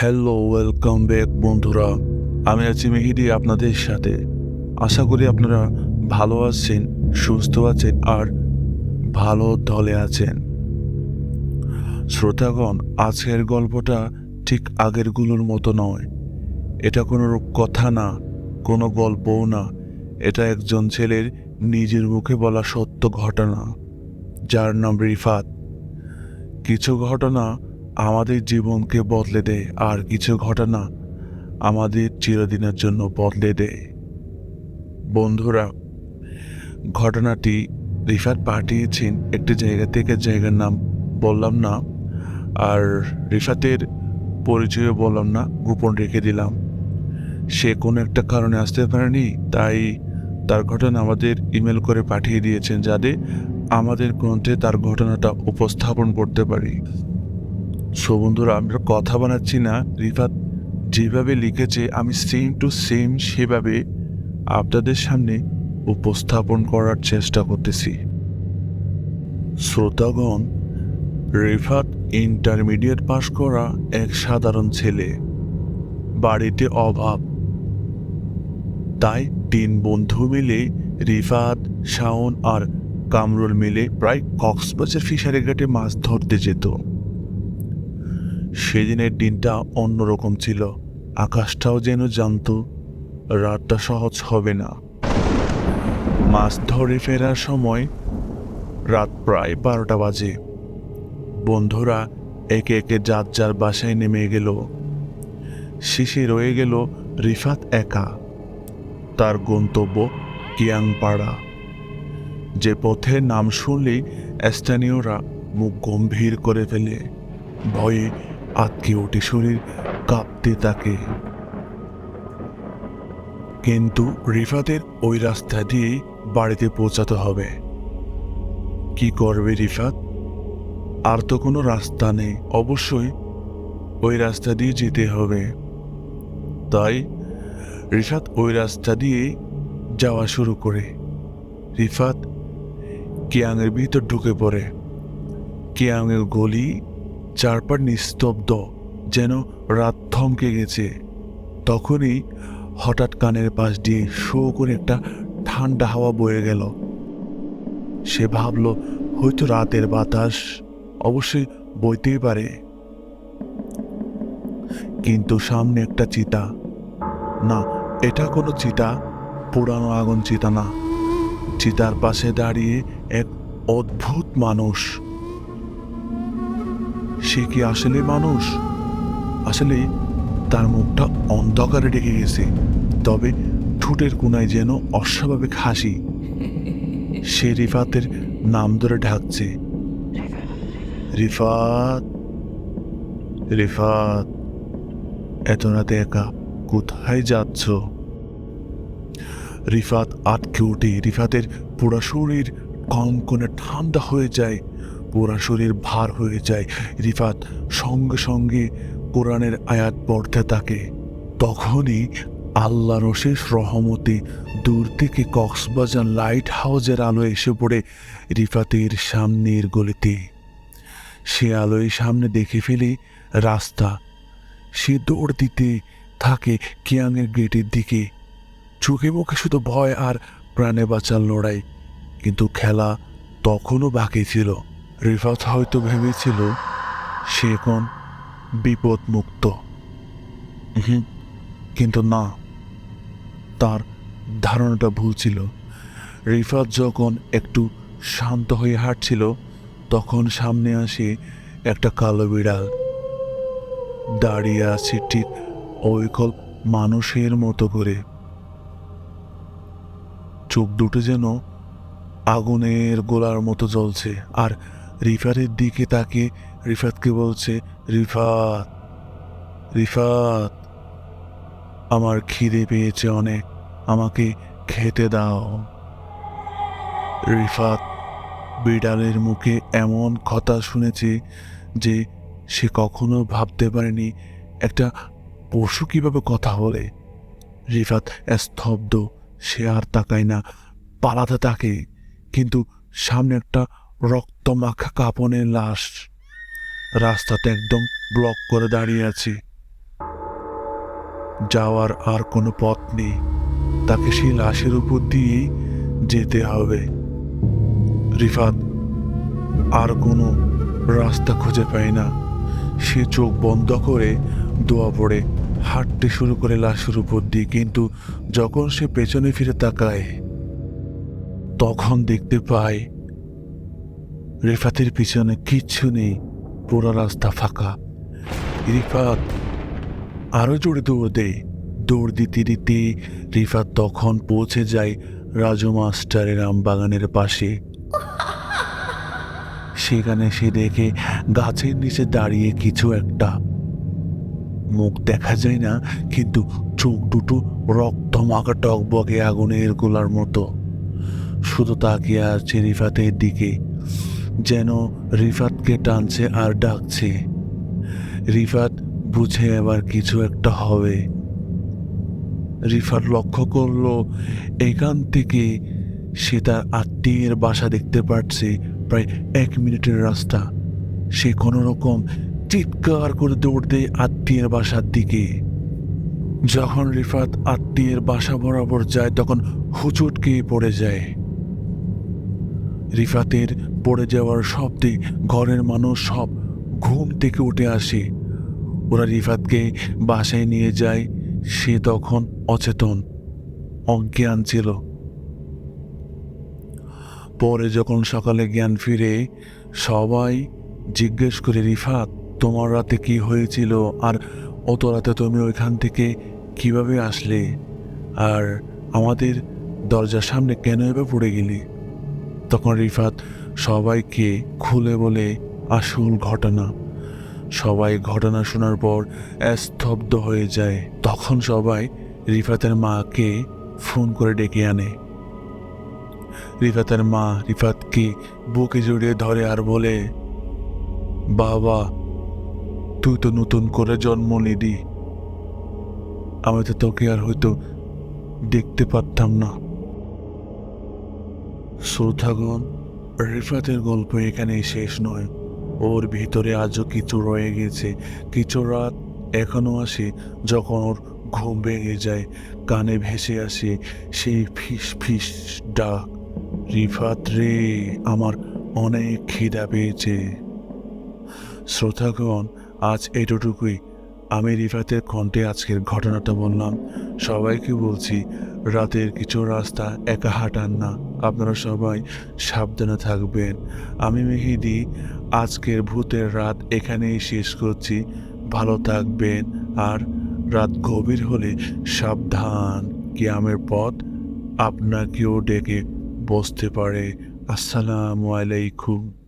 Hello welcome back বন্ধুরা। আমি আছি মেহিদি আপনাদের সাথে। আশা করি আপনারা ভালো আছেন, সুস্থ আছেন আর ভালো দলে আছেন। শ্রোতাগণ, আজকের গল্পটা ঠিক আগেরগুলোর মতো নয়। এটা কোনো কথা না, কোনো গল্পও না। এটা একজন ছেলের নিজের মুখে বলা সত্য ঘটনা, যার নাম রিফাত। কিছু ঘটনা আমাদের জীবনকে বদলে দেয় আর কিছু ঘটনা আমাদের চিরদিনের জন্য বদলে দেয় বন্ধুরা, ঘটনাটি রিফাত পাঠিয়েছেন একটি জায়গা থেকে, জায়গার নাম বললাম না, আর রিফাতের পরিচয়ও বললাম না, গোপন রেখে দিলাম। সে কোনো একটা কারণে আসতে পারেনি, তাই তার ঘটনা আমাদের ইমেল করে পাঠিয়ে দিয়েছেন যাতে আমাদের গ্রন্থে তার ঘটনাটা উপস্থাপন করতে পারি। সো আমরা কথা বানাচ্ছি না। রিফাত যেভাবে লিখেছে, আমি সেম টু সেম সেভাবে আপনাদের সামনে উপস্থাপন করার চেষ্টা করতেছি। শ্রোতাগণ, রিফাত ইন্টারমিডিয়েট পাশ করা এক সাধারণ ছেলে। বাড়িতে অভাব। তাই তিন বন্ধু মিলে রিফাত, শাওন আর কামরুল মিলে প্রায় কক্সবাজার ফিশারি ঘাটে মাছ ধরতে যেত। সেদিনের দিনটা অন্যরকম ছিল। আকাশটাও যেন জানতো, রাতটা সহজ হবে না। মাছ ধরে ফেরার সময় রাত প্রায় বারোটা বাজে। বন্ধুরা একে একে যার যার বাসায় নেমে গেল। শেষে রয়ে গেল রিফাত একা। তার গন্তব্য কিয়াংপাড়া। যে পথের নাম শুনলেই স্থানীয়রা মুখ গম্ভীর করে ফেলে। ভয়ে আটকে ওঠে শরীর কাঁপতে থাকে। কিন্তু রিফাতের ওই রাস্তা দিয়েই বাড়িতে পৌঁছাতে হবে। কি করবে রিফাত? আর তো কোনো রাস্তা নেই। অবশ্যই ওই রাস্তা দিয়ে যেতে হবে। তাই রিফাত ওই রাস্তা দিয়ে যাওয়া শুরু করে। রিফাত কিয়াংয়ের ভিতর ঢুকে পড়ে। কিয়াংয়ের গলি চারপার নিস্তব্ধ যেন রাত থমকে গেছে। তখনই হঠাৎ কানের পাশ দিয়ে শো করে একটা ঠান্ডা হাওয়া বয়ে গেল। সে ভাবল, হয়তো রাতের বাতাস অবশ্যই বইতেই পারে। কিন্তু সামনে একটা চিতা। না, এটা কোনো চিতা, পুরানো আগুন চিতা না। চিতার পাশে দাঁড়িয়ে এক অদ্ভুত মানুষ সে কি আসলে মানুষ? আসলে তার মুখটা অন্ধকারে ডেকে গেছে। তবে ঠোঁটের কোনায় যেন অস্বাভাবিক হাসি। সে রিফাতের নাম ধরে ঢাকছে রিফাত? রিফাত, এত রাতে একা কোথায় যাচ্ছ? রিফাত আটকে উঠে রিফাতের পুরা শরীর কনকনে ঠান্ডা হয়ে যায়। পুরা শরীর ভার হয়ে যায়। রিফাত সঙ্গে সঙ্গে কোরআনের আয়াত পড়তে থাকে। তখনই আল্লাহর অশেষ রহমতে দূর থেকে কক্সবাজার লাইট হাউজের আলো এসে পড়ে রিফাতের সামনের গলিতে। সে আলোয় সামনে দেখে ফেলে রাস্তা। সে দৌড় দিতে থাকে কিয়াংয়ের গেটের দিকে। চোখে মুখে শুধু ভয় আর প্রাণে বাঁচার লড়াই। কিন্তু খেলা তখনও বাকি ছিল। রিফাত হয়তো ভেবেছিল সে এখন বিপদ মুক্ত হুম, কিন্তু না তার ধারণাটা ভুল ছিল। রিফাত যখন একটু শান্ত হয়ে হাঁটছিল তখন সামনে আসে একটা কালো বিড়াল। দাঁড়িয়ে আছে ঠিক ওইকল মানুষের মতো করে। চোখ দুটো যেন আগুনের গোলার মতো জ্বলছে আর রিফাতের দিকে তাকে রিফাতকে বলছে, রিফাত রিফাত, আমার খিদে পেয়েছে অনেক, আমাকে খেতে দাও। রিফাত বিড়ালের মুখে এমন কথা শুনেছে যে সে কখনো ভাবতে পারেনি একটা পশু কীভাবে কথা বলে। রিফাত স্তব্ধ, সে আর তাকায় না, পালাতে তাকে কিন্তু সামনে একটা রক্তমাখা কাপনের লাশ রাস্তাতে একদম ব্লক করে দাঁড়িয়ে আছি। যাওয়ার আর কোনো পথ নেই। তাকে সেই লাশের উপর দিয়েই যেতে হবে। রিফাত, আর কোনো রাস্তা খুঁজে পায় না। সে চোখ বন্ধ করে দোয়া পড়ে, হাঁটতে শুরু করে লাশের উপর দিয়ে। কিন্তু যখন সে পেছনে ফিরে তাকায়, তখন দেখতে পায় রিফাতের পিছনে কিচ্ছু নেই, পুরো রাস্তা ফাঁকা। রিফাত আরও জোরে দৌড় দেয় দৌড় দিতে দিতে রিফাত তখন পৌঁছে যায় রাজু মাস্টারের আমবাগানের পাশে। সেখানে সে দেখে গাছের নিচে দাঁড়িয়ে কিছু একটা। মুখ দেখা যায় না, কিন্তু চোখ দুটো রক্ত মাখা টকবকে আগুনের গোলার মতো। শুধু তাকিয়ে আছে রিফাতের দিকে। যেন রিফাতকে টানছে আর ডাকছে। রিফাত বুঝে এবার কিছু একটা হবে। রিফাত লক্ষ্য করল, এখান থেকে সে তার আত্মীয়ের বাসা দেখতে পাচ্ছে প্রায় এক মিনিটের রাস্তা। সে কোনো রকম চিৎকার করে দৌড় দেয় আত্মীয়ের বাসার দিকে। যখন রিফাত আত্মীয়ের বাসা বরাবর যায়, তখন হুচুট খেয়ে পড়ে যায়। রিফাতের পড়ে যাওয়ার শব্দে ঘরের মানুষ সব ঘুম থেকে উঠে আসে। ওরা রিফাতকে বাসায় নিয়ে যায়, সে তখন অচেতন, অজ্ঞান ছিল। পরে যখন সকালে জ্ঞান ফিরে, সবাই জিজ্ঞেস করে, রিফাত, তোমার রাতে কি হয়েছিল? আর অত রাতে তুমি ওইখান থেকে কীভাবে আসলে? আর আমাদের দরজার সামনে কেন এভাবে পড়ে গেলি? তখন রিফাত সবাইকে খুলে বলে, আসল ঘটনা। সবাই ঘটনা শোনার পর স্তব্ধ হয়ে যায়। তখন সবাই রিফাতের মাকে ফোন করে ডেকে আনে। রিফাতের মা রিফাতকে বুকে জড়িয়ে ধরে আর বলে, বাবা, তুই তো নতুন করে জন্ম নিদি আমি তো তোকে আর হয়তো দেখতে পারতাম না। শ্রোতাগণ, রিফাতের গল্প এখানেই শেষ নয়। ওর ভিতরে আজও কিছু রয়ে গেছে, কিছু রাত এখনও আসে যখন ওর ঘুম ভেঙে যায়, কানে ভেসে আসে সেই ফিস ফিস ডাক, রিফাত রে, আমার অনেক খিদা পেয়েছে। শ্রোতাগণ, আজ এতটুকুই আমি রিফাতের কণ্ঠে আজকের ঘটনাটা বললাম। সবাইকে বলছি, রাতের কিছু রাস্তা একা হাঁটান না। আপনারা সবাই সাবধানে থাকবেন। আমি মেহেদি, আজকের ভূতের রাত এখানেই শেষ করছি। ভালো থাকবেন আর রাত গভীর হলে সাবধান। কিয়ামের পথ আপনাকেও ডেকে বসতে পারে। আসসালামু আলাইকুম।